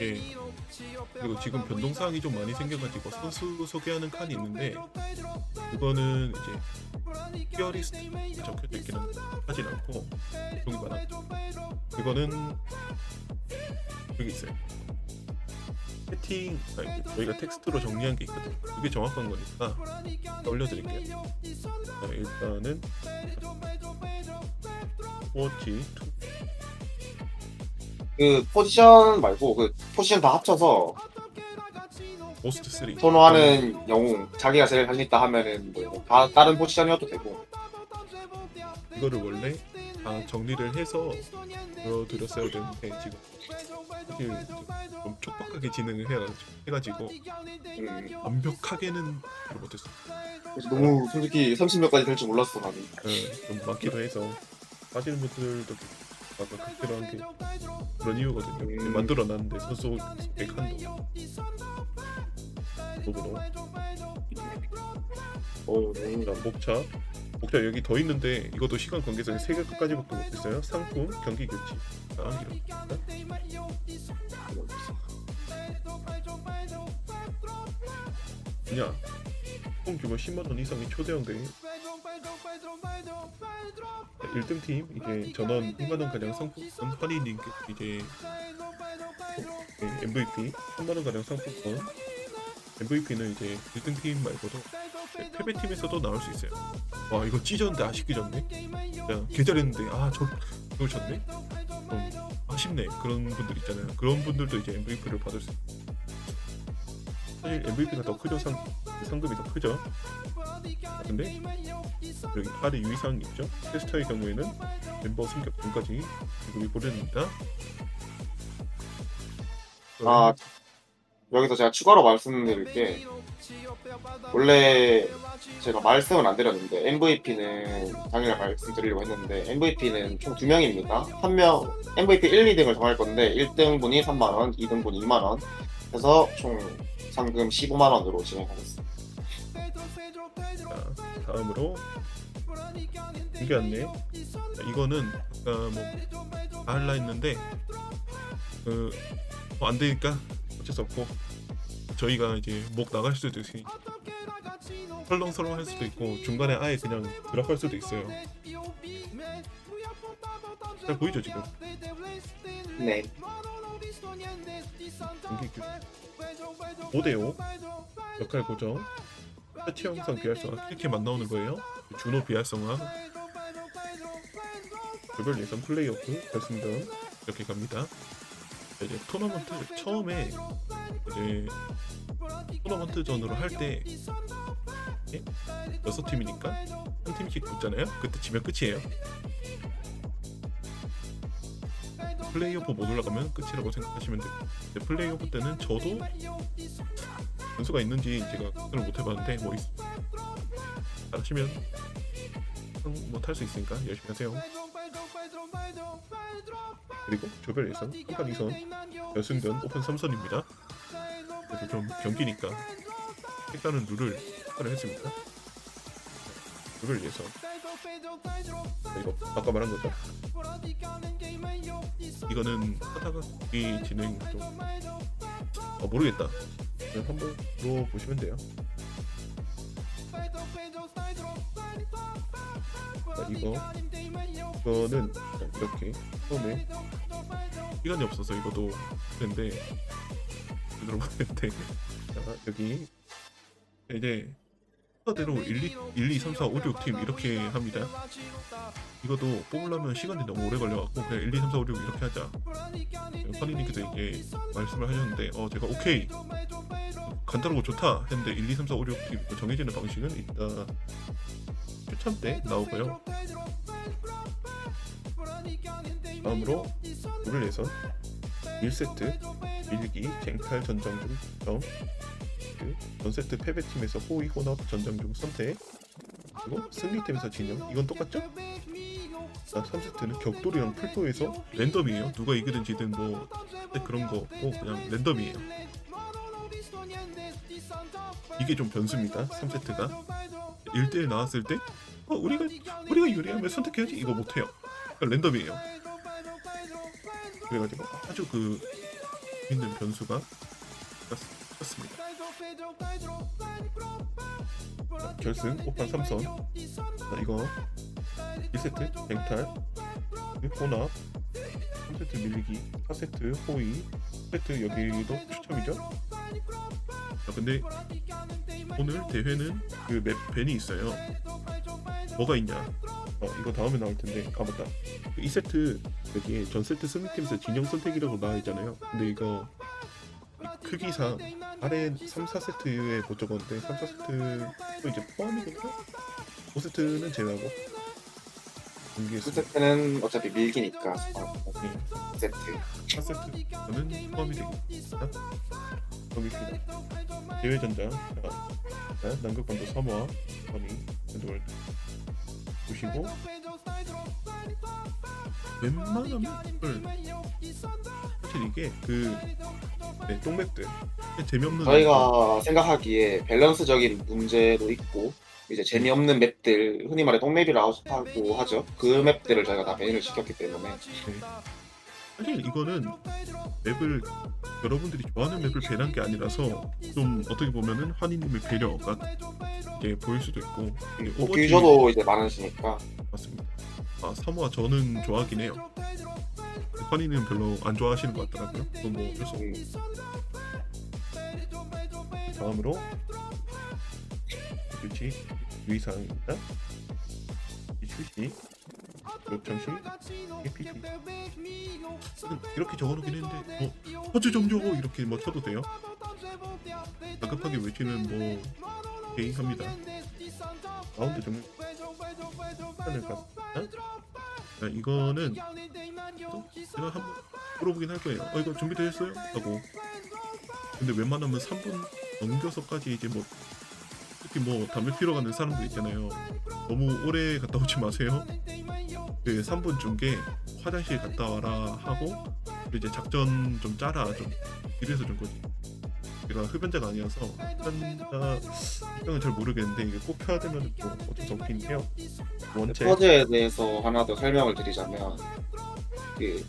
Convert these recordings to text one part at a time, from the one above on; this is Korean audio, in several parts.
예. 그리고 지금 변동사항이 좀 많이 생겨가지고 선수 소개하는 칸이 있는데 그거는 이제 피어리스트 적혀져 있기는 하진 않고 여기 많아 그거는 여기 있어요. 채팅 아니, 저희가 텍스트로 정리한 게 있거든요. 그게 정확한 거니까 올려드릴게요. 자, 일단은 워치 그 포지션 말고 그 포지션 다 합쳐서 고스트 3 선호하는 영웅 자기가 제일 잘있다 하면은 뭐다 다른 포지션이어도 되고. 이거를 원래 다 정리를 해서 보여드렸어야 되는데 지금 좀 촉박하게 진행을 해가지고, 해가지고 음, 완벽하게는 잘 못했어. 그래서 너무 솔직히 30몇까지 될 줄 몰랐어 나는. 네, 좀 많기도 해서 빠지는 분들도 아까 한게 그런 이유거든요. 음. 만들어놨는데 선수 백한도 도구로 어, 자, 목차 목차 여기 더 있는데 이것도 시간 관계상 세 개까지밖에 못했어요. 상품, 경기 교체, 아, 이렇게 그냥 총 규모 10만 원 이상의 초대형 대회 1등 팀 이제 전원 2만 원 가량 상품권 게 이제 네, MVP 3만 원 가량 상품권 MVP는 이제 1등 팀 말고도 네, 패배 팀에서도 나올 수 있어요. 와 이거 찢었는데 아쉽게 졌네. 야 개잘했는데 아저 이걸 졌네. 좀 아쉽네 그런 분들 있잖아요. 그런 분들도 이제 MVP를 받을 수. 있어요. 사실 MVP가 더 크죠 상 상금이 더 크죠. 근데 여기 아래 유의사항이 있죠. 테스터의 경우에는 멤버 승격 등까지 지급이 보려집니다. 아 여기서 제가 추가로 말씀드릴 게 원래 제가 말씀은 안 드렸는데 MVP는 당일에 말씀드리려고 했는데 MVP는 총 두 명입니다. 한 명 MVP 1, 2등을 정할 건데 1등분이 3만 원, 2등분이 2만 원. 해서 총 상금 15만 원으로 진행하겠습니다. 자, 다음으로 안내. 자, 이거는 아까 뭐 할라 했는데 그안 되니까 어쩔 수 없고 저희가 이제 목 나갈 수도 있으니 설렁설렁 할 수도 있고 중간에 아예 그냥 드랍할 수도 있어요. 잘 보이죠 지금? 네. 규 5대5 역할 고정 세치 영상 비활성화 이렇게만 나오는 거예요. 준호 비활성화 조별 예선 플레이오프 결승전 이렇게 갑니다. 자, 이제 토너먼트 처음에 이제 토너먼트 전으로 할 때 여섯 팀이니까 한 팀씩 붙잖아요. 그때 지면 끝이에요. 플레이오프 못 올라가면 끝이라고 생각하시면. 근데 플레이오프 때는 저도 변수가 있는지 제가 확인을 못 해봤는데 뭐 있... 잘하시면 뭐탈 수 있으니까 열심히 하세요. 그리고 조별 예선 한판 2선 결승전 오픈 3선입니다. 그래서 좀 경기니까 색다른 룰을 추가를 했습니다. 조별 예선 자, 이거 아까 말한 거죠? 이거는 이 진행 좀 어, 모르겠다. 그냥 한번 물어보시면 돼요. 자, 이거 이거는 자, 이렇게 처음에 시간이 없어서 이것도 못했는데 자 여기 이제 대로 1, 2, 1, 2, 3, 4, 5, 6 팀 이렇게 합니다. 이것도 뽑으려면 시간이 너무 오래 걸려갖고 그냥 1, 2, 3, 4, 5, 6 이렇게 하자. 선이님께서 이제 말씀을 하셨는데 어 제가 오케이 간단하고 좋다 했는데 1, 2, 3, 4, 5, 6 팀 정해지는 방식은 이따 추천 때 나오고요. 다음으로 룰을 내서 1세트 일기 쟁탈 전장중 점 전세트 패배팀에서 호의 혼합 전장중 선택. 그리고 승리팀에서 진영. 이건 똑같죠? 자 3세트는 격돌이랑 풀포에서 랜덤이에요. 누가 이기든 지든 뭐 그런 거 없고 그냥 랜덤이에요. 이게 좀 변수입니다 3세트가. 1대1 나왔을 때 어, 우리가 우리가 유리하면 선택해야지. 이거 못해요. 그러니까 랜덤이에요. 그래가지고 아주 그 있는 변수가 자, 결승 5판 3선. 자, 이거 1세트 뱅탈 혼합 3세트 밀리기 4세트 호위 4세트 여기도 추첨이죠? 자, 근데 오늘 대회는 그 맵 밴이 있어요. 뭐가 있냐? 어, 이거 다음에 나올 텐데 아 맞다 그 2세트 여기에 전 세트 승리팀에서 진영 선택이라고 나와 있잖아요. 근데 이거 이 크기상 아래 3, 4세트에 못 적었는데 3, 4세트도 이제 포함이겠죠? 5세트는 제외하고. 공개했습니다 2세트는 어차피 밀기니까 아, 네. 2세트. 4세트는 포함이 되겠습니다. 거기입니다 대회전장. 자, 자, 남극반도 3화 허니 핸드월 보시고. 웬만하면 을 사실 이게 그 네, 똥맵들 재미없는 저희가 생각하기에 밸런스적인 문제도 있고 이제 재미없는 맵들 흔히 말해 똥맵이라고 하죠 그 맵들을 저희가 다 배인을 시켰기 때문에 네. 사실 이거는 맵을 여러분들이 좋아하는 맵을 배난 게 아니라서 좀 어떻게 보면은 환희님의 배려가 이게 보일 수도 있고 이게 오버워치 복귀저도 이제 많으시니까 맞습니다. 아 3화 저는 좋아하긴 해요. 환희는 별로 안 좋아하시는 것 같더라고요. 그건 뭐 어쩔 수 없고 음, 다음으로 그렇지 유의사항입니다. 이 출시 요청시 APP 이렇게 적어놓긴 했는데 뭐 퍼즐 정조 이렇게 뭐 쳐도 돼요? 다급하게 외치는 뭐 개의합니다. 라운드 좀 시간을 갔습니다. 자, 이거는 또 제가 한번 물어보긴 할 거예요. 어 이거 준비되셨어요? 하고 근데 웬만하면 3분 넘겨서까지 이제 뭐 특히 뭐 담배 피러 가는 사람들 있잖아요. 너무 오래 갔다 오지 마세요. 그 3분 중계 화장실 갔다 와라 하고 이제 작전 좀 짜라 좀 이래서 준 거지. 제가 흡연자가 아니어서 흡연자 입장은 잘 모르겠는데 이게 꼭 펴야 되면 또 어쩔 수 없긴 해요. 원체 퍼즐에 대해서 하나 더 설명을 드리자면 그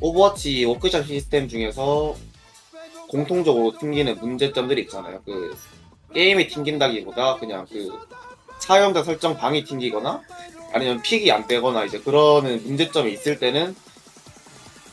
오버워치 워크샵 시스템 중에서 공통적으로 튕기는 문제점들이 있잖아요. 그 게임이 튕긴다기보다 그냥 그 사용자 설정 방이 튕기거나 아니면 픽이 안 되거나 이제 그러는 문제점이 있을 때는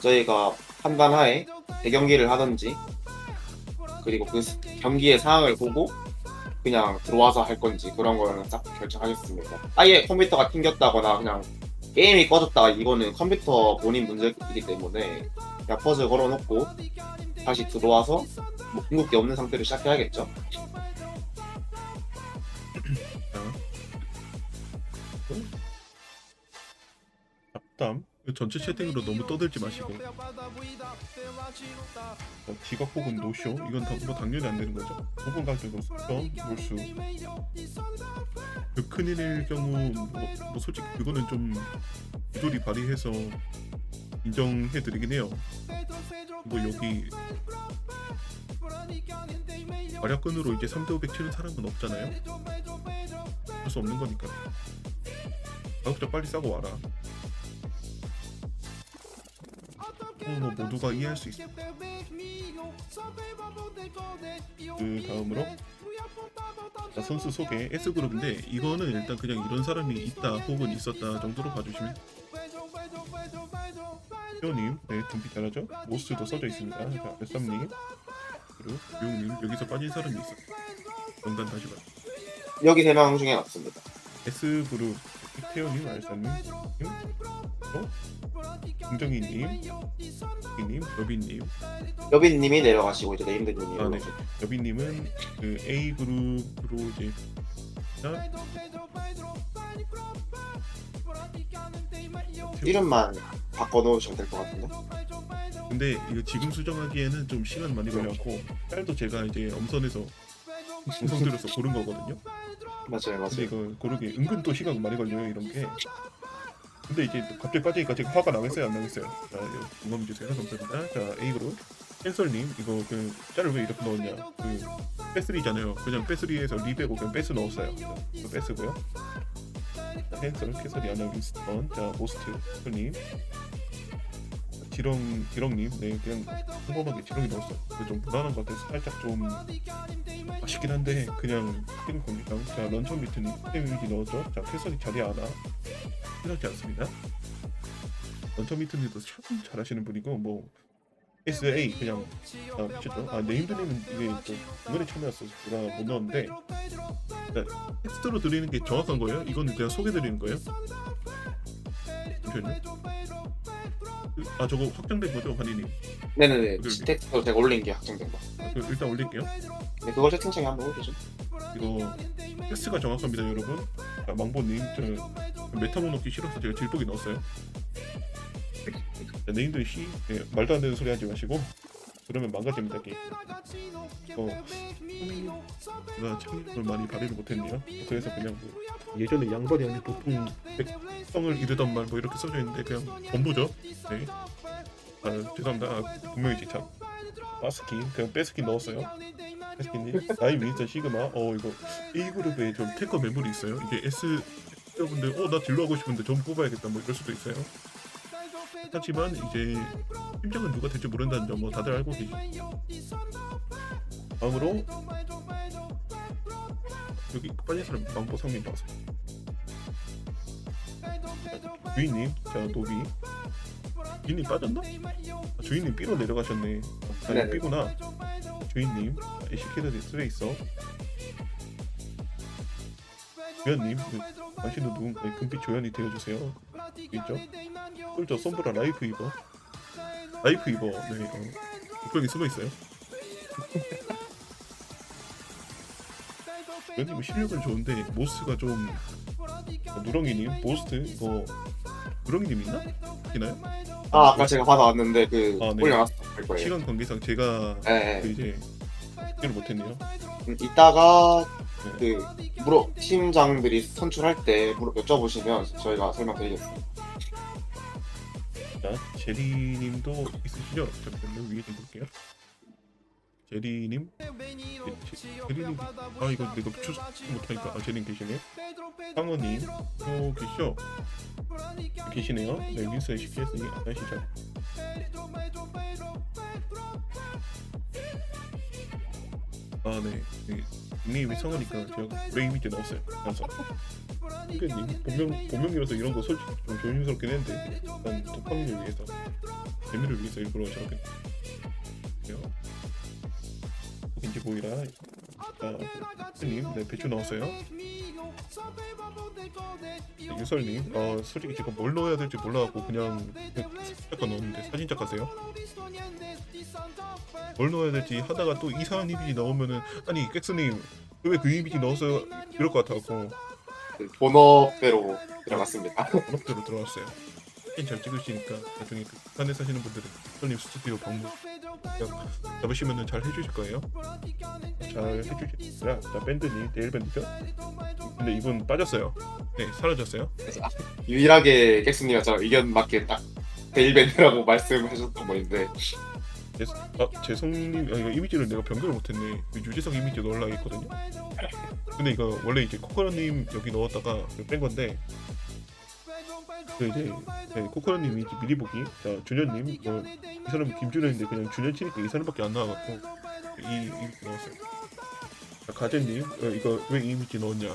저희가 판단하에 대경기를 하든지 그리고 그 스- 경기의 상황을 보고 그냥 들어와서 할 건지 그런 거는 딱 결정하겠습니다. 아예 컴퓨터가 튕겼다거나 그냥 게임이 꺼졌다 이거는 컴퓨터 본인 문제이기 때문에 퍼즐 걸어놓고 다시 들어와서 뭐 궁극기 없는 상태로 시작해야겠죠. 잡담 그 전체 채팅으로 너무 떠들지 마시고. 어, 지각 혹은 노쇼? 이건 다, 뭐 당연히 안 되는 거죠? 5분 가지고 수점 몰수. 그 큰일일 경우 뭐, 뭐 솔직히 그거는 좀 기돌이 발휘해서 인정해 드리긴 해요. 뭐 여기 활약근으로 이제 3대 500 치는 사람은 없잖아요? 할 수 없는 거니까. 가급적 빨리 싸고 와라 어, 뭐 모두가 이해할 수 있어. 그 다음으로 자, 선수 소개 S 그룹인데 이거는 일단 그냥 이런 사람이 있다 혹은 있었다 정도로 봐주시면 효님, 네 등비 잘하죠. 모스도 써져 있습니다. 자, S3님 그리고 유용님 여기서 빠진 사람이 있어. 연관 다시 봐. 여기 세명 중에 없습니다. S 그룹 태호님, 알사님, 어? 김정희님, 이님, 여빈님, 여빈님이 내려가시고 이제 네임드님이 아, 네. 올라오시고 여빈님은 그 A 그룹으로 이제 자, 이름만 바꿔놓으시면 될 것 같은데. 근데 이거 지금 수정하기에는 좀 시간 많이 걸렸고 딸도 제가 이제 엄선해서 음성 들여서 고른 거거든요. 맞아요, 맞아요. 이거 고르기 은근 또 시간 많이 걸려요 이런 게. 근데 이제 또 갑자기 빠지니까 제가 화가 나겠어요 안 나겠어요? 자 공감 주세요 감사합니다. 자 A 그룹 캔설님 이거 그 짤을 왜 이렇게 넣었냐? 그 빼스리잖아요. 그냥 빼스리에서 리베고 그냥 빼스 넣었어요. 빼스고요. 자, 캔설 캐서리 아나 윈스턴 자 모스트 님 지렁 지렁님, 네 그냥 평범하게 지렁이 넣었어요. 그좀 무난한 것 같아서 살짝 좀 아쉽긴 한데 그냥 스킨 공기랑 자 런처 미트님 스테미지 넣었죠. 자 캐서디 자리 하나 필요하지 않습니다. 런처 미트님도 참 잘하시는 분이고 뭐 SA 그냥 아 미쳤죠. 아 네임드님은 이게 또 중간에 참여했어서 제가 못 넣었는데 자, 텍스트로 드리는 게 정확한 거예요? 이거는 그냥 소개 드리는 거예요? 잠시만요. 그, 아 저거 확정된 거죠, 환희님? 네네네. 그걸- 텍스트로 제가 올린 게 확정된 거. 아, 그 일단 올릴게요. 네, 그걸 채팅창에 한번 올리죠. 이거 텍스트가 정확합니다, 여러분. 아, 망보님, 저 메타모 넣기 싫어서 제가 질폭이 넣었어요. 자, 네임들 시 네, 말도 안 되는 소리 하지 마시고 그러면 망가집니다 게임. 어, 제가 참여를 많이 발휘를 못했네요. 그래서 그냥 뭐 예전에 양발이 아닌 보통 백성을 이르던 말 뭐 이렇게 써져 있는데 그냥 전부죠. 네. 아 죄송합니다. 아, 분명히 제 참. 바스킨 그냥 빼스킨 넣었어요. 바스킨님 나이 윈스턴 시그마 어 이거 A 그룹에 좀 탱커 매물이 있어요. 이게 S 여러분들 어나 딜로 하고 싶은데 좀 뽑아야겠다 뭐 이럴 수도 있어요. 하지만 이제 팀장은 누가 될지 모른다는 점 뭐 다들 알고 계시. 다음으로 여기 빠진 사람 망보 상민 봐서 주인님 자 노비 주인님 빠졌나? 아, 주인님 B로 내려가셨네 아니 네네. B구나 주인님 에시케르드 스레이서 조연님 그, 당신도 누군가 금빛 조연이 되어주세요 있죠? 꿀저 솜브라 라이프 이버 라이프 이버 네 어, 국경이 숨어 있어요 연님은 실력은 좋은데 모스가 좀 어, 누렁이님 모스트 뭐 누렁이님 있나? 있나요? 아 아까 제가 받아왔는데 그 아, 네. 올려놨을 거예요. 시간 관계상 제가 네. 그 이제 를 못했네요. 음, 이따가 네. 그 물어 팀장들이 선출할 때 물어 여쭤보시면 저희가 설명드리겠습니다. 자 제리님도 있으시죠? 잠깐만요 위에 좀 볼게요. 제리님, 제, 제, 제리님, 아 이거 내가 추석 못하니까 아 제리님 계시네. 상어님 또 계시죠? 계시네요. 네 윈스 CPS 안 하시죠? 아 네, 네. 닉네임이 성하니까 제가 브레 이미지 넣었어요. 그래서 선배님 본명 본명이라서 이런 거 솔직히 좀 조심스럽긴 했는데 일단 독학을 위해서 재미를 위해서 일부러 저렇게. 이제 보이라 자 님, 네 배추 넣었어요. 네, 유설님, 어 솔직히 제가 뭘 넣어야 될지 몰라갖고 그냥 사진작가 넣었는데 사진작가세요? 뭘 넣어야 될지 하다가 또 이상한 이미지 나오면은 아니 객스님 왜 그 이미지 넣었어요? 이럴 것 같아갖고 그 본업대로 들어갔습니다. 본업대로 들어왔어요. 사진 잘 찍으시니까 나중에 그 북한에 사시는 분들은 손님 스튜디오 방문 그냥 잡으시면은 잘 해주실 거예요. 잘 해주시라. 자 밴드님 내일 밴드죠? 근데 이분 빠졌어요. 네 사라졌어요. 그래서 아, 유일하게 객스님이 저 의견 맞게 딱 데일 밴드라고 말씀하셨던 분인데 제, 아 재성님 아, 이거 이미지를 내가 변경을 못했네. 그 유재석 이미지 넣으려고 했거든요. 근데 이거 원래 이제 코코넛님 여기 넣었다가 뺀 건데 그 이제 네, 코코넛님 이미지 미리 보기. 자 준현님 뭐, 이 사람은 김준현인데 그냥 준현 치니까 이 사람밖에 안 나와갖고 이 이미지 넣었어요. 자 가재님 어, 이거 왜 이 이미지 넣었냐?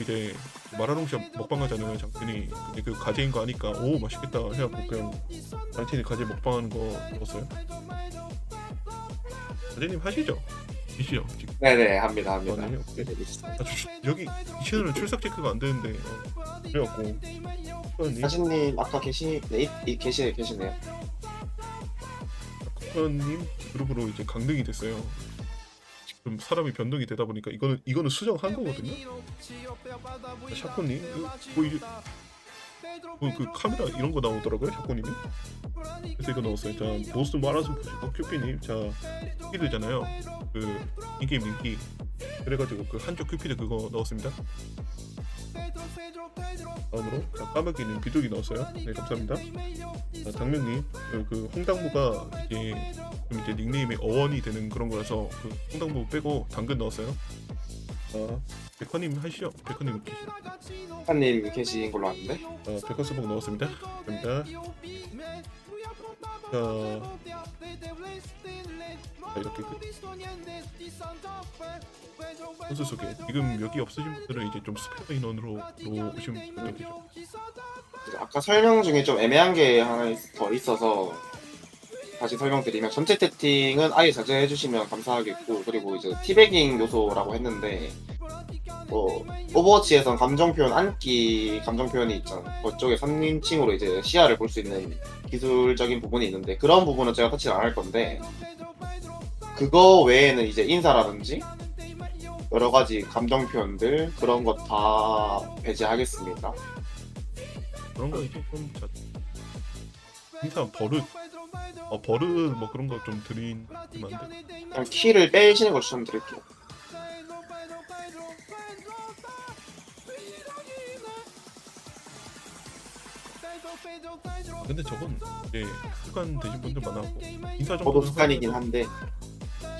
이제 마라롱 씨 먹방 하잖아요 장군이 근데 그 가재인 거 아니까 오 맛있겠다 해갖고 그냥 당신이 가재 먹방하는 거 넣었어요. 가재님 하시죠? 이시죠 지금. 네네 합니다 합니다. 어, 네, 오케이. 네네. 아, 저, 저, 여기 이 채널은 출석 체크가 안 되는데 어, 그래갖고 사진님 아까 계시 네, 이, 이 계시 계시네요. 코코님 그룹으로 이제 강등이 됐어요. 좀 사람이 변동이 되다 보니까 이거는 이거는 수정한 거거든요. 샤코님 이거 뭐 이제 뭐그 카메라 이런 거 나오더라고요 샤코님이. 그래서 이거 넣었어요. 자 보스 말아서 보시고 큐피님 자 큐피드잖아요. 그 인게임 인기 그래가지고 그 한쪽 큐피드 그거 넣었습니다. 다음으로 자 까마귀님 비둘기 넣었어요. 네 감사합니다. 자 당명님 그, 그 홍당무가 이제 좀 이제 닉네임이 어원이 되는 그런 거라서 그 홍당무 빼고 당근 넣었어요. 자 백화님 하시죠. 백화님 계시죠. 한님 계신 걸로 아는데 자 백화 수복 넣었습니다. 감사합니다. 자, 자, 이렇게 그 선수 소개. 지금 여기 없으신 분들은 이제 좀 스페어 인원으로 로 계죠. 이제 아까 설명 중에 좀 애매한 게 하나 있- 더 있어서 다시 설명드리면 전체 채팅은 아예 자제해 주시면 감사하겠고 그리고 이제 티베깅 요소라고 했는데 뭐 오버워치에선 감정 표현 안기 감정 표현이 있잖아 그쪽에 3인칭으로 이제 시야를 볼 수 있는 기술적인 부분이 있는데 그런 부분은 제가 터치를 안 할 건데 그거 외에는 이제 인사라든지 여러 가지 감정 표현들 그런 것 다 배제하겠습니다. 그런 거 이제 좀 자, 인사 버릇, 어 버릇 뭐 그런 거 좀 드리면 안 돼? 그냥 키를 빼시는 걸 추천드릴게요. 근데 저건 이제 습관 되신 분들 많아고 인사 저도 정도는 습관이긴 한데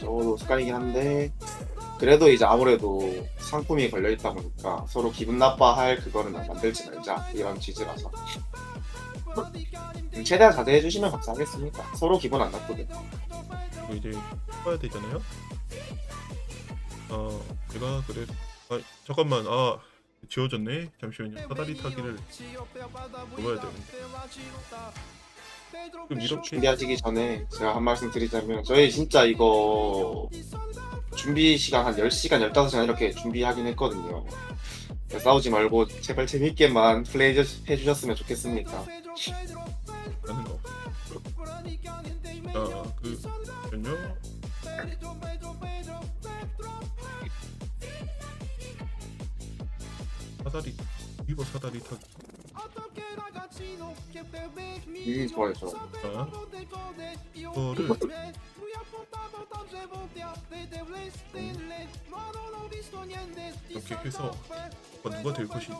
저도 습관이긴 한데 그래도 이제 아무래도 상품이 걸려 있다 보니까 서로 기분 나빠할 그거는 만들지 말자 이런 취지라서 음, 최대한 자제해 주시면 감사하겠습니다. 서로 기분 안 나쁘게. 그리고 이제 해봐야 되잖아요. 어, 제가 그래. 아, 잠깐만. 아, 지워졌네. 잠시만요. 사다리 타기를 접어야 되는데. 그럼 이렇게 준비하시기 전에 제가 한 말씀 드리자면 저희 진짜 이거 준비 시간 한 10시간, 15시간 이렇게 준비하긴 했거든요. 싸우지 말고 제발 재밌게만 플레이 해주- 해주셨으면 좋겠습니다. 하는 거. 아, 그 잠시만요. 사다리 리버 사다리 타기. 음, 좋아요, 좋아요. 자, 이거를 이렇게 해서 어, 누가 될 것이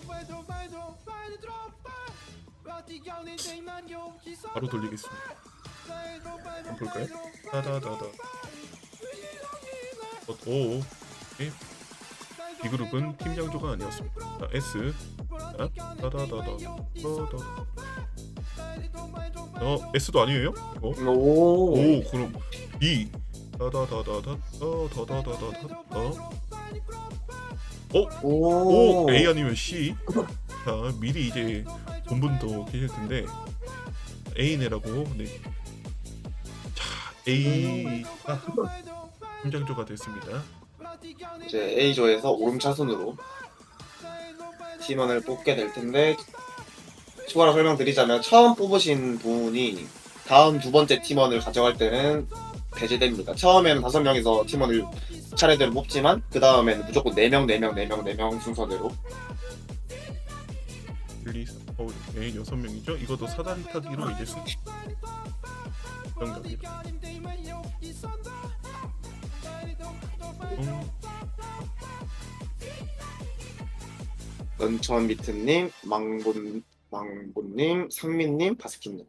바로 돌리겠습니다. 한번 볼까요? 다다다다. 어, 오, 오케이. 이 그룹은 팀 양조가 아니었습니다. 자, S. 자, 다다다다. 다다. 어, S도 아니에요? 이거? 오, 오, 그럼 다다다다다. 어? 오, 오, A 아니면 C. 자, 미리 이제 본 분도 계실 텐데 A네라고. 네. 자, A가 팀장조가 됐습니다. 이제 A조에서 오름 차순으로 팀원을 뽑게 될 텐데 추가로 설명드리자면 처음 뽑으신 분이 다음 두 번째 팀원을 가져갈 때는 배제됩니다. 처음에는 다섯 명이서 팀원을 차례대로 뽑지만 그 다음에는 무조건 네 명, 네 명, 네 명, 네 명 순서대로 1, 2, 3, 4, 5, 6, 네, 여섯 명이죠. 이것도 사다리 타기로 이제 승. 정답입니다. 음, 런천 미트님, 망본 망본님, 상민님, 바스킨님